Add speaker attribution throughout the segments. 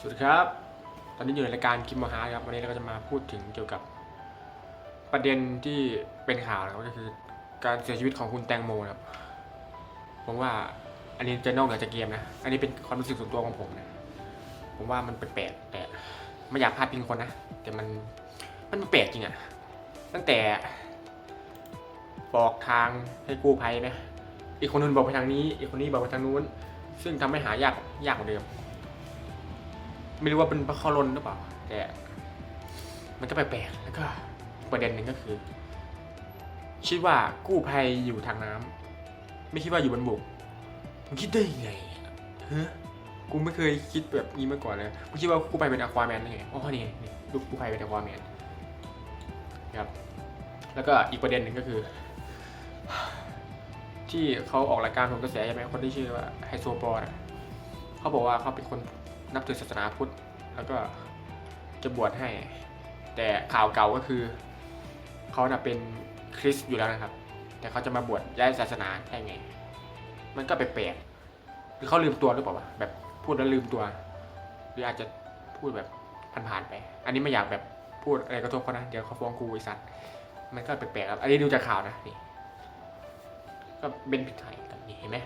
Speaker 1: สวัสดีครับ ตอนนี้อยู่ในรายการคิมมาฮาครับ วันนี้เราก็จะมาพูดถึงเกี่ยวกับประเด็นที่เป็นข่าวนะครับก็คือการเสียชีวิตของคุณแตงโมนะครับ ผมว่าอันนี้จะนอกเหนือจากเกมนะ อันนี้เป็นความรู้สึกส่วนตัวของผมนะ ผมว่ามันแปลกแต่ไม่อยากพาดพิงคนนะ แต่มันมันแปลกจริงอะตั้งแต่บอกทางให้กู้ภัยไหมอีกคนนึงบอกไปทางนี้ อีกคนนี้บอกไปทางนู้น ซึ่งทำให้หายากยากกว่าเดิม ไม่รู้ว่าเป็นเพราะเขาลนหรือเปล่า แต่มันก็แปลกๆแล้วก็ประเด็นหนึ่งก็คือคิดว่ากู้ภัยอยู่ทางน้ำไม่คิดว่าอยู่บนบกมึงคิดได้ยังไงฮะกูไม่เคยคิดแบบนี้มาก่อนเลยมึงคิดว่ากู้ภัยเป็นอควาแมนได้ไงอ๋อนี่ไงนี่ลูกกู้ภัยเป็นอควาแมนครับ แล้วก็อีกประเด็นหนึ่งก็คือ ที่เขาออกรายการผมกระแสใช่ไหมคนที่ชื่อว่าไฮโซปอร์อะเขาบอกว่าเขาเป็นคน นับถือศาสนาพุทธ แล้วก็จะบวชให้ แต่ข่าวเก่าก็คือเขาน่ะเป็นคริสต์อยู่แล้วนะครับ แต่เขาจะมาบวชย้ายศาสนาได้ไง มันก็แปลกๆหรือเขาลืมตัวหรือเปล่าวะแบบพูดแล้วลืมตัว หรืออาจจะพูดแบบผ่านๆไป อันนี้ไม่อยากแบบพูดอะไรกระทบเขานะ เดี๋ยวเขาฟ้องกูไอ้สัตว์มันก็แปลกๆครับ อันนี้ดูจากข่าวนะนี่ ก็เป็นผิดไทยกันนี่เห็นไหม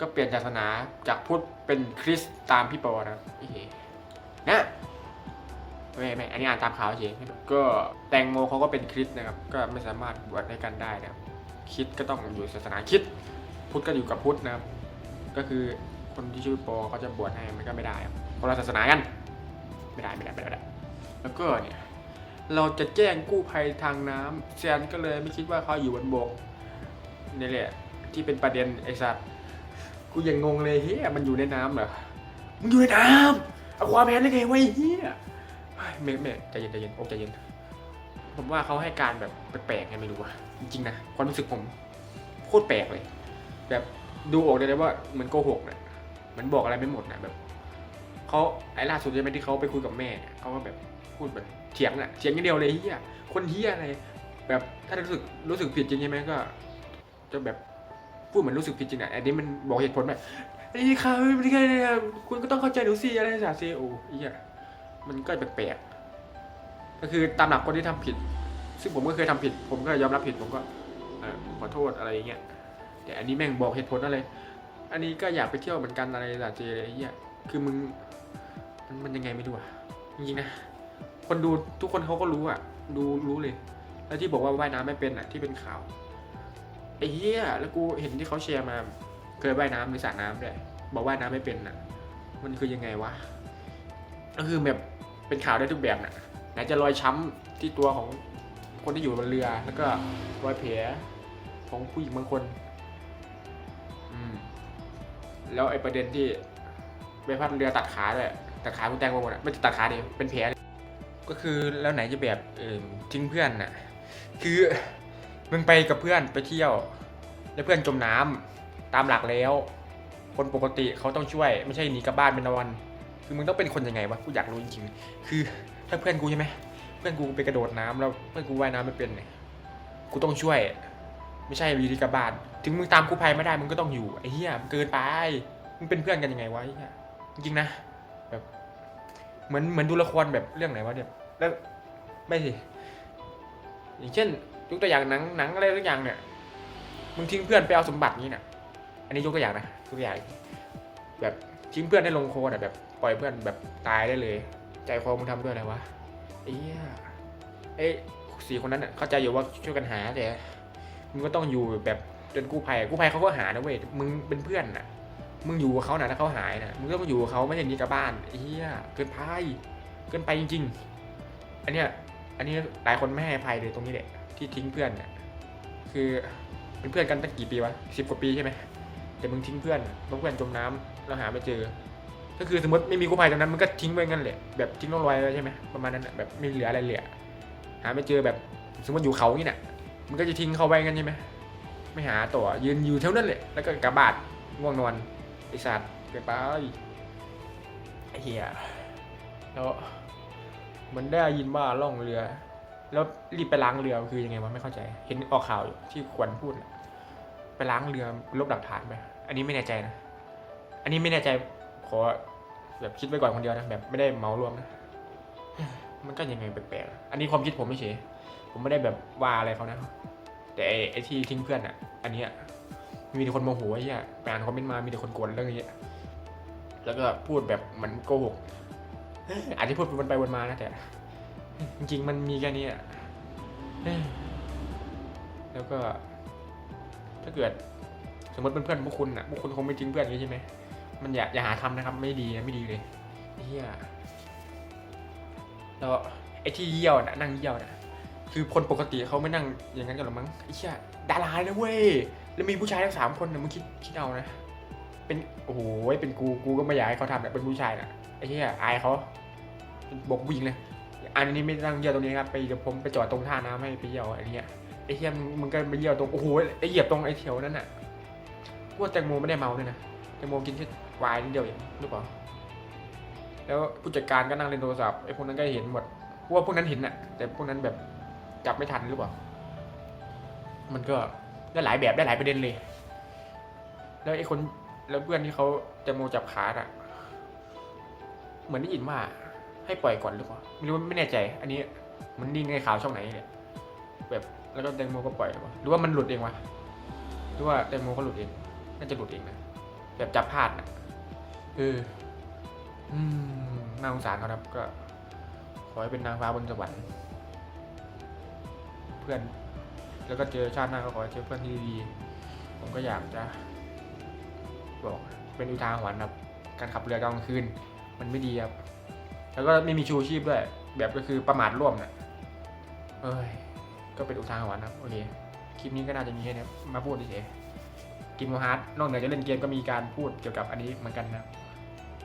Speaker 1: ก็เปลี่ยนศาสนาจากพุทธเป็นคริสต์ตามพี่ปอนะครับโอเคนะไม่ไม่อันนี้อ่านตามข่าวเฉยก็แตงโมเขาก็เป็นคริสต์นะครับ ก็ไม่สามารถบวชให้กันได้นะครับคริสต์ก็ต้องอยู่ศาสนาคริสต์พุทธก็อยู่กับพุทธนะครับ ก็คือคนที่ชื่อปอเขาจะบวชให้มันก็ไม่ได้ครับคนละศาสนากันไม่ได้ไม่ได้ไม่ได้ไม่ได้ แล้วก็เนี่ยเราจะแจ้งกู้ภัยทางน้ำแซนก็เลยไม่คิดว่าเขาอยู่บนบกนี่แหละที่เป็นประเด็นไอ้สัตว์ กูยังงงเลยเฮียมันอยู่ในน้ำเหรอมึงอยู่ในน้ำเอาความแมนได้ไงวะไอ้เฮียเฮ้ยไม่ไม่ใจเย็นใจเย็นโอ้ใจเย็น ผมว่าเขาให้การแบบแปลกๆไงไม่รู้ว่ะจริงๆนะความรู้สึกผมโคตรแปลกเลย แบบดูออกเลยนะว่าเหมือนโกหกนะเหมือนบอกอะไรไม่หมดนะแบบเขาไอ้ล่าสุดใช่ไหมที่เขาไปคุยกับแม่เนี่ยเขาก็แบบพูดแบบเถียงอะเถียงอย่างเดียวเลยเฮียคนเฮียอะไร แบบถ้ารู้สึกรู้สึกผิดจริงใช่ไหมก็ จะแบบ พูดเหมือนรู้สึกผิดจริงอะอันนี้มันบอกเหตุผลแบบไอ้ค่ะไม่ได้ไงคุณก็ต้องเข้าใจหนูสิอะไรสาเซโอไอ้เหี้ยมันก็แปลกๆก็คือตามหลักคนที่ทำผิด ซึ่งผมก็เคยทำผิด ผมก็ยอมรับผิดผมก็ขอโทษอะไรอย่างเงี้ยแต่อันนี้แม่งบอกเหตุผลอะไร อันนี้ก็อยากไปเที่ยวเหมือนกันอะไรสาเจไอ้เหี้ยคือมึงมันยังไงไม่รู้อะจริงๆนะคนดูทุกคนเขาก็รู้อะดูรู้เลย แล้วที่บอกว่าว่ายน้ำไม่เป็นอะที่เป็นข่าว ไอ้เหี้ยแล้วกูเห็นที่เขาแชร์มา เคยว่ายน้ำในสระน้ำด้วยบอกว่ายน้ำไม่เป็นน่ะ มันคือยังไงวะก็คือแบบเป็นข่าวได้ทุกแบบน่ะไหนจะรอยช้ำที่ตัวของคนที่อยู่บนเรือ แล้วก็รอยแผลของผู้หญิงบางคน อืม แล้วไอ้ประเด็นที่ใบพัดเรือตัดขาด้วยตัดขาคุณแตงโมหมดอะไม่ใช่ตัดขาดิเป็นแผลก็คือแล้วไหนจะแบบเออทิ้งเพื่อนน่ะ คือ มึงไปกับเพื่อนไปเที่ยว แล้วเพื่อนจมน้ำตามหลักแล้ว คนปกติเขาต้องช่วย ไม่ใช่หนีกลับบ้านเป็นวันคือมึงต้องเป็นคนยังไงวะกูอยากรู้จริงๆคือถ้าเพื่อนกูใช่ไหมเพื่อนกูไปกระโดดน้ำแล้วเพื่อนกูว่ายน้ำไม่เป็นเนี่ยกูต้องช่วย ไม่ใช่วีดีกับบานถึงมึงตามกูภัยไม่ได้มึงก็ต้องอยู่ไอ้เหี้ยมันเกินไปมึงเป็นเพื่อนกันยังไงวะเหี้ยจริงนะแบบเหมือนเหมือนดูละครแบบเรื่องไหนวะเนี่ยแล้วไม่สิอย่างเช่น ยกตัวอย่างหนังหนังอะไรสักอย่างเนี่ยมึงทิ้งเพื่อนไปเอาสมบัตินี้เนี่ยอันนี้ยกตัวอย่างนะยกตัวอย่างแบบทิ้งเพื่อนได้ลงโคลนะแบบปล่อยเพื่อนแบบตายได้เลย ใจคอมึงทำด้วยอะไรวะไอ้เหี้ยเอ้ยสี่คนนั้นน่ะเข้าใจอยู่ว่าช่วยกันหาแต่มึงก็ต้องอยู่แบบจนกู้ภัยกู้ภัยเขาก็หานะเว้ยมึงเป็นเพื่อนน่ะ มึงอยู่กับเขานะถ้าเขาหายนะมึงก็ต้องอยู่กับเขาไม่ใช่หนีกลับบ้านไอ้เหี้ยเกินไปเกินไปจริง ๆ อันเนี้ยอันนี้หลายคนไม่ให้ภัยเลยตรงนี้แหละ ที่ทิ้งเพื่อนเนี่ยคือเป็นเพื่อนกันตั้งกี่ปีวะสิบกว่าปีใช่ไหมแต่มึงทิ้งเพื่อนเพราะเพื่อนจมน้ำแล้วหาไม่เจอ ก็คือสมมติไม่มีกู้ภัยตรงนั้นมันก็ทิ้งไว้งั้นแหละแบบทิ้งร่องรอยไว้ใช่ไหมประมาณนั้นแบบไม่เหลืออะไรเหลือหาไม่เจอแบบสมมติอยู่เขานี่น่ะมันก็จะทิ้งเขาไว้งั้นใช่ไหมไม่หาต่อยืนอยู่เท่านั้นแหละแล้วก็กลับานง่วงนอนไอสัตว์เกินไปไอเหี้ยแล้วมันได้ยินว่าล่องเรือ แล้วรีบไปล้างเรือคือยังไงวะไม่เข้าใจ เห็นออกข่าวที่ควรพูดนะไปล้างเรือลบหลักฐานไปอันนี้ไม่แน่ใจนะ อันนี้ไม่แน่ใจขอแบบคิดไว้ก่อนคนเดียวนะแบบไม่ได้เมารวมนะ มันก็ยังไงแปลกๆอันนี้ความคิดผมไม่เฉยผมไม่ได้แบบว่าอะไรเขานะ แต่ไอ้ที่ทิ้งเพื่อนอะ อันเนี้ยมีแต่คนโมโหไอ้เหี้ยไปอ่านคอมเมนต์มามีแต่คนโกรธเรื่องนี้แล้วก็พูดแบบเหมือนโกหกอาจจะพูดวนไปวนมานะแต่ จริงๆมันมีแค่นี้อะแล้วก็ ถ้าเกิด สมมติเป็นเพื่อนพวกคุณอะพวกคุณคงไม่ทิ้งเพื่อนอย่างนี้ใช่ไหมมันอย่าอย่าหาทำนะครับ ไม่ดีนะไม่ดีเลยเฮียแล้วไอ้ที่เยี่ยวนะนั่งเยี่ยวน่ะคือคนปกติเขาไม่นั่งอย่างนั้นกันหรอมั้งไอ้เหี้ยดาราเลยเว้ยแล้วมีผู้ชายทั้งสามคนนะมึงคิดคิดเอานะ เป็นโอ้โหเป็นกูกูก็ไม่อยากให้เขาทำแบบเป็นผู้ชายนะไอ้เหี้ยอายเขาบอกผู้หญิงเลย อันนี้ไม่นั่งเยี่ยวตรงนี้ครับไปเดี๋ยวผมไปจอดตรงท่าน้ำให้ไปเยี่ยวไอ้เหี้ยไอ้เหี้ยมึงมึงก็ไปเยี่ยวตรงโอ้โหไอ้เหยียบตรงไอ้แถวนั้นน่ะว่าแตงโมไม่ได้เมาเลยนะแตงโมกินแค่วายนิดเดียวเองหรือเปล่าแล้วผู้จัดการก็นั่งเล่นโทรศัพท์ไอ้พวกนั้นก็เห็นหมดว่าพวกนั้นเห็นน่ะ แต่พวกนั้นแบบจับไม่ทันหรือเปล่ามันก็ได้หลายแบบได้หลายประเด็นเลย แล้วไอ้คนแล้วเพื่อนที่เขาแตงโมจับขาอะ เหมือนได้ยินว่าให้ปล่อยก่อนหรือเปล่า ไม่รู้ไม่แน่ใจ อันนี้มันนี่ในข่าวช่องไหนเนี่ยแบบแล้วก็แตงโมก็ปล่อยหรือเปล่าหรือว่ามันหลุดเองวะหรือว่าแตงโมก็หลุดเอง น่าจะหลุดเองนะแบบจับพลาดนะเอออืมน่าสงสารเขาครับ ก็ ขอให้เป็นนางฟ้าบนสวรรค์เพื่อน แล้วก็เจอชาติหน้าก็ขอให้เจอเพื่อนที่ดีผมก็อยากจะบอกเป็นอุทาหรณ์ครับ การขับเรือกลางคืน มันไม่ดีครับ แล้วก็ไม่มีชูชีพด้วย แบบก็คือประมาทร่วมนะเอ้ย ก็เป็นอุทาหรณ์นะโอเค คลิปนี้ก็น่าจะมีแค่นี้มาพูดเฉยกินโมฮาร์ดนอกเหนือจากเล่นเกมก็มีการพูดเกี่ยวกับอันนี้เหมือนกันนะ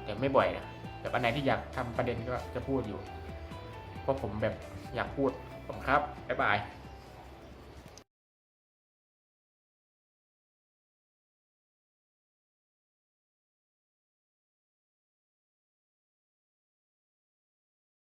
Speaker 1: แต่ไม่บ่อยนะแบบอันไหนที่อยากทำประเด็นก็จะพูดอยู่ เพราะผมแบบอยากพูดผมครับ บ๊ายบาย